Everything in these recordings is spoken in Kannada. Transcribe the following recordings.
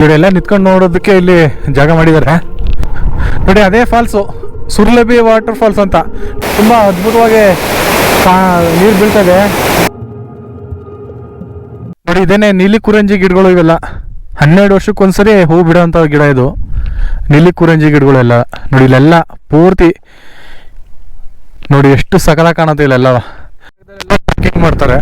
ಇವರೆಲ್ಲ ನಿಂತ್ಕೊಂಡು ನೋಡೋದಕ್ಕೆ ಇಲ್ಲಿ ಜಾಗ ಮಾಡಿದ್ದಾರೆ. ನೋಡಿ, ಅದೇ ಫಾಲ್ಸು ಸುರ್ಲಭಿ ವಾಟರ್ ಫಾಲ್ಸ್ ಅಂತ. ತುಂಬ ಅದ್ಭುತವಾಗಿ ನೀರು ಬೀಳ್ತದೆ. ನೋಡಿ ಇದೇನೆ ನೀಲಿ ಕುರಂಜಿ ಗಿಡಗಳು ಇವೆಲ್ಲ. ಹನ್ನೆರಡು ವರ್ಷಕ್ಕೊಂದ್ಸರಿ ಹೂ ಬಿಡೋಂಥ ಗಿಡ ಇದು. ನೀಲಿ ಕುರಂಜಿ ಗಿಡಗಳೆಲ್ಲ. ನೋಡಿ, ಇಲ್ಲೆಲ್ಲ ಪೂರ್ತಿ ನೋಡಿ, ಎಷ್ಟು ಸಕಲ ಕಾಣುತ್ತೆ ಇಲ್ಲೆಲ್ಲ. ಮಾಡ್ತಾರೆ.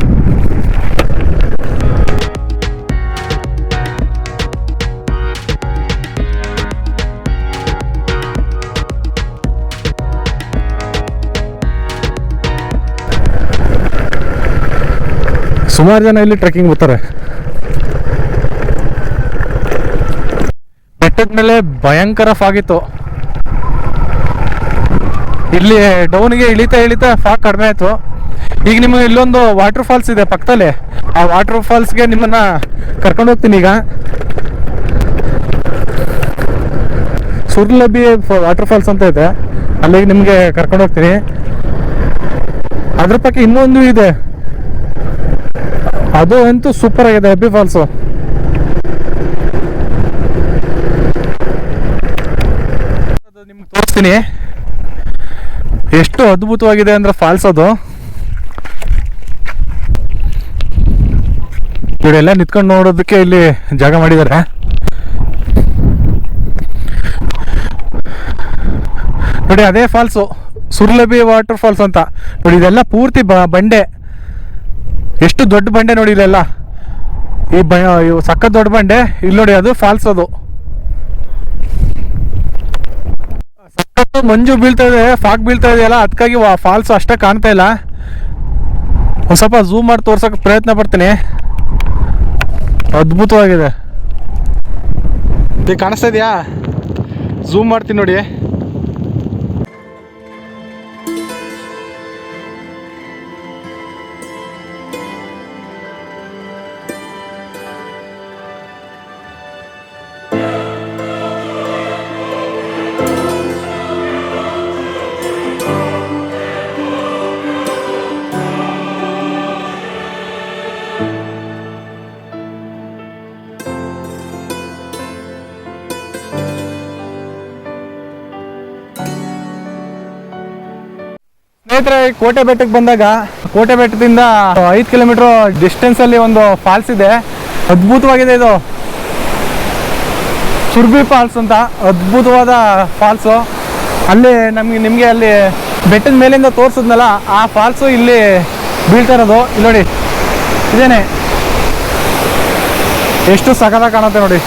ಸುಮಾರು ಜನ ಇಲ್ಲಿ ಟ್ರೆಕ್ಕಿಂಗ್ ಬರ್ತಾರೆ ಬೆಟ್ಟದ ಮೇಲೆ ಭಯಂಕರ ಫಾಗಿತ್ತು ಇಲ್ಲಿ ಡೌನ್ಗೆ ಇಳಿತಾ ಇಳಿತಾ ಫಾಗ್ ಕಡಿಮೆ ಆಯಿತು. ಈಗ ನಿಮಗೆ ಇಲ್ಲೊಂದು ವಾಟರ್ ಫಾಲ್ಸ್ ಇದೆ ಪಕ್ಕದಲ್ಲಿ. ಆ ವಾಟರ್ ಫಾಲ್ಸ್ಗೆ ನಿಮ್ಮನ್ನ ಕರ್ಕೊಂಡು ಹೋಗ್ತೀನಿ ಈಗ. ಸುರ್ಲಬಿ ವಾಟರ್ ಫಾಲ್ಸ್ ಅಂತ ಇದೆ. ಅಲ್ಲಿಗೆ ನಿಮಗೆ ಕರ್ಕೊಂಡು ಹೋಗ್ತೀನಿ. ಅದ್ರ ಪಕ್ಕ ಇನ್ನೊಂದು ಇದೆ. ಅದು ಅಂತೂ ಸೂಪರ್ ಆಗಿದೆ ಹೆಬ್ಬಿ ಫಾಲ್ಸು ನಿಮ್ಗೆ ತೋರಿಸ್ತೀನಿ. ಎಷ್ಟು ಅದ್ಭುತವಾಗಿದೆ ಅಂದ್ರೆ ಫಾಲ್ಸ್ ಅದು. ಇವರೆಲ್ಲ ನಿಂತ್ಕೊಂಡು ನೋಡೋದಕ್ಕೆ ಇಲ್ಲಿ ಜಾಗ ಮಾಡಿದ್ದಾರೆ. ನೋಡಿ, ಅದೇ ಫಾಲ್ಸು ಸುರ್ಲಬಿ ವಾಟರ್ ಫಾಲ್ಸ್ ಅಂತ. ನೋಡಿ, ಇದೆಲ್ಲ ಪೂರ್ತಿ ಬಂಡೆ. ಎಷ್ಟು ದೊಡ್ಡ ಬಂಡೆ ನೋಡಿ ಇಲ್ಲೆಲ್ಲ? ಈ ಬ ಸಕ್ಕ ದೊಡ್ಡ ಬಂಡೆ ಇಲ್ಲಿ ನೋಡಿ ಅದು ಫಾಲ್ಸ್ ಅದು ಸಖತ್ತು ಮಂಜು ಬೀಳ್ತಾ ಇದೆ, ಫಾಗ್ ಬೀಳ್ತಾ ಇದೆಯಲ್ಲ ಅದಕ್ಕಾಗಿ ಫಾಲ್ಸ್ ಅಷ್ಟೇ ಕಾಣ್ತಾ ಇಲ್ಲ. ಒಂದು ಸ್ವಲ್ಪ ಝೂಮ್ ಮಾಡಿ ತೋರ್ಸಕ್ಕೆ ಪ್ರಯತ್ನ ಪಡ್ತೀನಿ. ಅದ್ಭುತವಾಗಿದೆ. ಕಾಣಿಸ್ತಾ ಇದೆಯಾ? ಝೂಮ್ ಮಾಡ್ತೀನಿ ನೋಡಿ. ಸ್ನೇಹಿತರೆ, ಕೋಟೆ ಬೆಟ್ಟಕ್ಕೆ ಬಂದಾಗ, ಕೋಟೆ ಬೆಟ್ಟದಿಂದ ಐದು ಕಿಲೋಮೀಟರ್ ಡಿಸ್ಟೆನ್ಸ್ ಅಲ್ಲಿ ಒಂದು ಫಾಲ್ಸ್ ಇದೆ. ಅದ್ಭುತವಾಗಿದೆ ಇದು. ಸುರ್ಬಿ ಫಾಲ್ಸ್ ಅಂತ ಅದ್ಭುತವಾದ ಫಾಲ್ಸು ಅಲ್ಲಿ ನಮ್ಗೆ, ನಿಮಗೆ ಅಲ್ಲಿ ಬೆಟ್ಟದ ಮೇಲಿಂದ ತೋರಿಸಿದ್ನಲ್ಲ, ಆ ಫಾಲ್ಸು ಇಲ್ಲಿ ಬೀಳ್ತಾ ಇರೋದು. ಇಲ್ಲಿ ನೋಡಿ, ಇದೇನೆ. ಎಷ್ಟು ಸಕಲ ಕಾಣುತ್ತೆ ನೋಡಿ.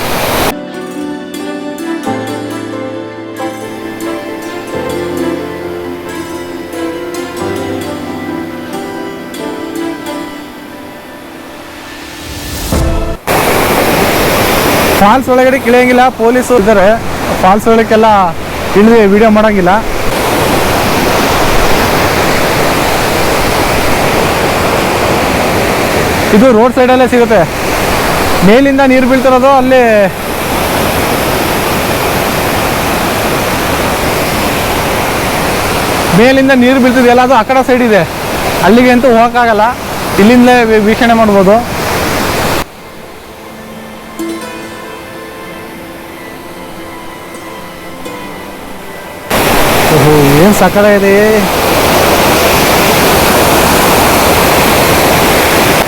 ಫಾಲ್ಸ್ ಒಳಗಡೆ ಇಳಿಯಂಗಿಲ್ಲ ಪೊಲೀಸು ಇದ್ದಾರೆ. ಫಾಲ್ಸ್ ಒಳಗೆಲ್ಲ ಇಳಿದು ವಿಡಿಯೋ ಮಾಡಂಗಿಲ್ಲ. ಇದು ರೋಡ್ ಸೈಡಲ್ಲೇ ಸಿಗುತ್ತೆ. ಮೇಲಿಂದ ನೀರು ಬೀಳ್ತಿರೋದು ಅಲ್ಲಿ. ಮೇಲಿಂದ ನೀರು ಬೀಳ್ತಿದೆಯಲ್ಲ ಅದು ಆ ಕಡೆ ಸೈಡ್ ಇದೆ. ಅಲ್ಲಿಗೆ ಅಂತೂ ಹೋಗೋಕ್ಕಾಗಲ್ಲ. ಇಲ್ಲಿಂದಲೇ ವೀಕ್ಷಣೆ ಮಾಡ್ಬೋದು. ಏನು ಸಕಲ ಇದೆ?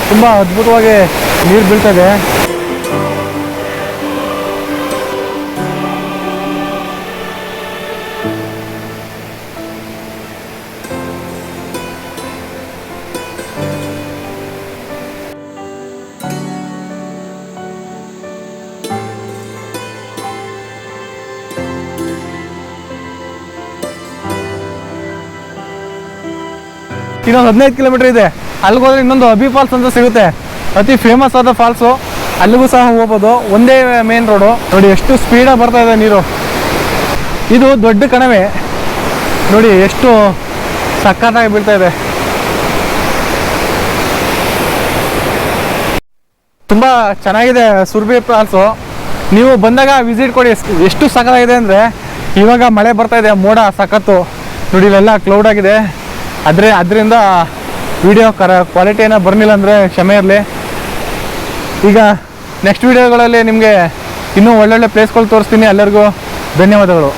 ತುಂಬ ಅದ್ಭುತವಾಗಿ ನೀರು ಬೀಳ್ತದೆ ಇನ್ನೊಂದು ಹದಿನೈದು ಕಿಲೋಮೀಟರ್ ಇದೆ. ಅಲ್ಲಿಗೆ ಹೋದ್ರೆ ಇನ್ನೊಂದು ಅಬಿ ಫಾಲ್ಸ್ ಅಂತ ಸಿಗುತ್ತೆ. ಅತಿ ಫೇಮಸ್ ಆದ ಫಾಲ್ಸು. ಅಲ್ಲಿಗೂ ಸಹ ಹೋಗ್ಬೋದು. ಒಂದೇ ಮೇನ್ ರೋಡು ನೋಡಿ, ಎಷ್ಟು ಸ್ಪೀಡಾಗಿ ಬರ್ತಾ ಇದೆ ನೀರು. ಇದು ದೊಡ್ಡ ಕಣವೆ. ನೋಡಿ, ಎಷ್ಟು ಸಕ್ಕತ್ತಾಗಿ ಬೀಳ್ತಾ ಇದೆ. ತುಂಬ ಚೆನ್ನಾಗಿದೆ ಸುರ್ಬಿ ಫಾಲ್ಸು. ನೀವು ಬಂದಾಗ ವಿಸಿಟ್ ಕೊಡಿ. ಎಷ್ಟ್- ಸಕ್ಕತ್ತಾಗಿದೆ ಅಂದರೆ, ಇವಾಗ ಮಳೆ ಬರ್ತಾ ಇದೆ. ಮೋಡ ಸಖತ್ತು. ನೋಡಿ, ಇಲ್ಲೆಲ್ಲ ಕ್ಲೌಡ್ ಆಗಿದೆ. ಆದರೆ ಅದರಿಂದ ವಿಡಿಯೋ ಕರ ಕ್ವಾಲಿಟಿ ಏನೋ ಬರಲಿಲ್ಲ ಅಂದರೆ ಕ್ಷಮೆ ಇರಲಿ. ಈಗ ನೆಕ್ಸ್ಟ್ ವಿಡಿಯೋಗಳಲ್ಲಿ ನಿಮಗೆ ಇನ್ನೂ ಒಳ್ಳೊಳ್ಳೆ ಪ್ಲೇಸ್ಗಳು ತೋರಿಸ್ತೀನಿ. ಎಲ್ಲರಿಗೂ ಧನ್ಯವಾದಗಳು.